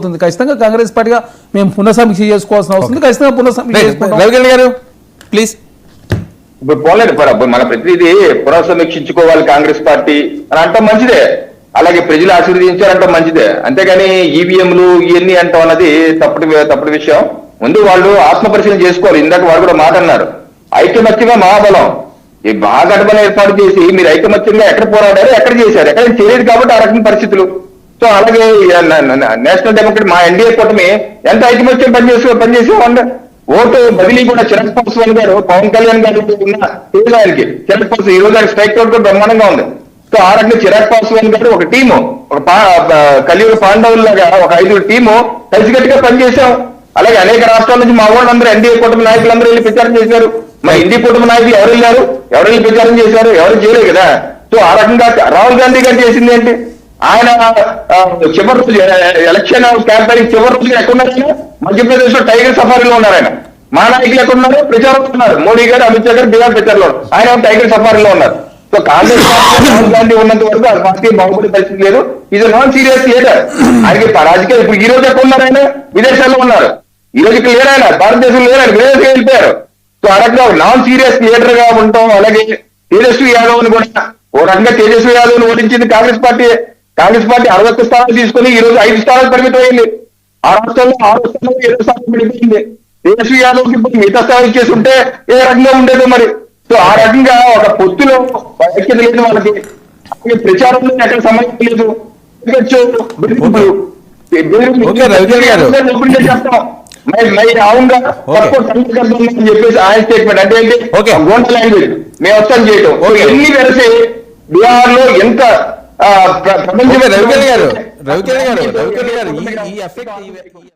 అవుతుంది ఖచ్చితంగా కాంగ్రెస్ పార్టీగా మేము పునఃసమీక్ష చేసుకోవాల్సిన అవసరం ఉంది. ఖచ్చితంగా పునఃసమీక్ష చేసుకుంటాం. రవికిరణ్ గారు ప్లీజ్ ఇప్పుడు పోలేదు పర మన ప్రతినిధి పునఃసమీక్షించుకోవాలి కాంగ్రెస్ పార్టీ అని అంటాం మంచిదే. అలాగే ప్రజలు ఆశీర్వదించారంటాం మంచిదే. అంతేగాని ఈవీఎంలు ఇవన్నీ అంటాం అన్నది తప్పటి తప్పటి విషయం. ముందు వాళ్ళు ఆత్మ పరిశీలన చేసుకోవాలి. ఇందాక వాళ్ళు కూడా మాట అన్నారు. ఐకమత్యమే మహాబలం. ఈ మహాగఠబలం ఏర్పాటు చేసి మీరు ఐకమత్యంగా ఎక్కడ పోరాడారు ఎక్కడ చేశారు? ఎక్కడ చేయలేదు కాబట్టి ఆ రకమైన పరిస్థితులు. సో అలాగే నేషనల్ డెమోక్రట్ మా ఎన్డీఏ కూటమి ఎంత ఐకమత్యం పనిచేసి పనిచేసామండి ఓటు బదిలీ కూడా చిరక్ పాస్వాన్ గారు పవన్ కళ్యాణ్ గారు ఉన్న పేరు ఆయనకి చిరక్ పాస్ ఈ రోజు ఆయన స్ట్రైక్ అవుట్ కూడా బ్రహ్మాండంగా ఉంది. సో ఆ రకంగా చిరాగ్ పాస్వాన్ గారు ఒక టీము ఒక పా ప- కలియుగ పాండవుల్లాగా ఒక ఐదుగురు టీము కలిసికట్టుగా పనిచేశాం అలాగే అనేక రాష్ట్రాల నుంచి మా వాళ్ళందరూ ఎన్డీఏ కూటమి నాయకులందరూ వెళ్ళి ప్రచారం చేశారు. మరి ఎన్డీ కూటమి నాయకులు ఎవరు వెళ్ళారు? ఎవరు వెళ్ళి ప్రచారం చేశారు? ఎవరు చేయలేదు కదా? సో ఆ రకంగా రాహుల్ గాంధీ గారు చేసింది ఏంటి? ఆయన చివరి రోజు ఎలక్షన్ క్యాంపెయిన్ చివరి రోజు ఎక్కడున్నారు ఆయన? మధ్యప్రదేశ్లో టైగర్ సఫారీలో ఉన్నారు ఆయన. మా నాయకులు ఎక్కడున్నారు? ప్రచారం ఉన్నారు. మోడీ గారు అమిత్ షా గారు బీహార్ ప్రచారంలో ఆయన టైగర్ సఫారీలో ఉన్నారు. సో కాంగ్రెస్ పార్టీ రాహుల్ గాంధీ ఉన్నంత వరకు ఆ పార్టీ బాగుపడే పరిస్థితి లేదు. ఇది నాన్ సీరియస్ లీడర్. ఆయనకి రాజకీయ ఇప్పుడు ఈ రోజు ఎక్కడ ఉన్నారు ఆయన? విదేశాల్లో ఉన్నారు. ఈ రోజు ఇక్కడ లేరు ఆయన. భారతదేశంలో లేరు ఆయన. విదేశం వెళ్ళిపోయారు. సో ఆ రకంగా నాన్ సీరియస్ లీడర్గా ఉంటాం అలాగే తేజస్వి యాదవ్ని కూడా ఓ రకంగా తేజస్వి యాదవ్ని ఓడించింది కాంగ్రెస్ పార్టీ. కాంగ్రెస్ పార్టీ అరవై ఒక్క స్థానాలు తీసుకుని ఈ రోజు ఐదు స్థానాలు పరిమితం అయింది ఆ రాష్ట్రంలో ఆరు స్థానాలు ఏడు స్థానాలు పడిపోయింది తేజస్వి యాదవ్కి ఇప్పుడు మిగతా స్థానాలు ఇచ్చేసి ఉంటే ఏ రకంగా ఉండేదో మరి. సో ఆ రకంగా ఒక పొత్తులో ఐక్యత లేదు వాళ్ళకి. అలాగే ప్రచారంలో ఎక్కడ సమయం లేదు. చెప్తాం చెప్పేసి ఆయన స్టేట్మెంట్ అంటే ఏంటి? ఓకే. గోంట లాంగ్వేజ్ మేము వస్తాం చేయటం. ఎన్ని వెరసి బీహార్లో ఎంత ఆ, ప్ర- ప్రపంచ ఓకే రవికిరణ్ గారు రవికిరణ్ గారు రవికిరణ్ గారు ఈ- ఈ ఎఫెక్ట్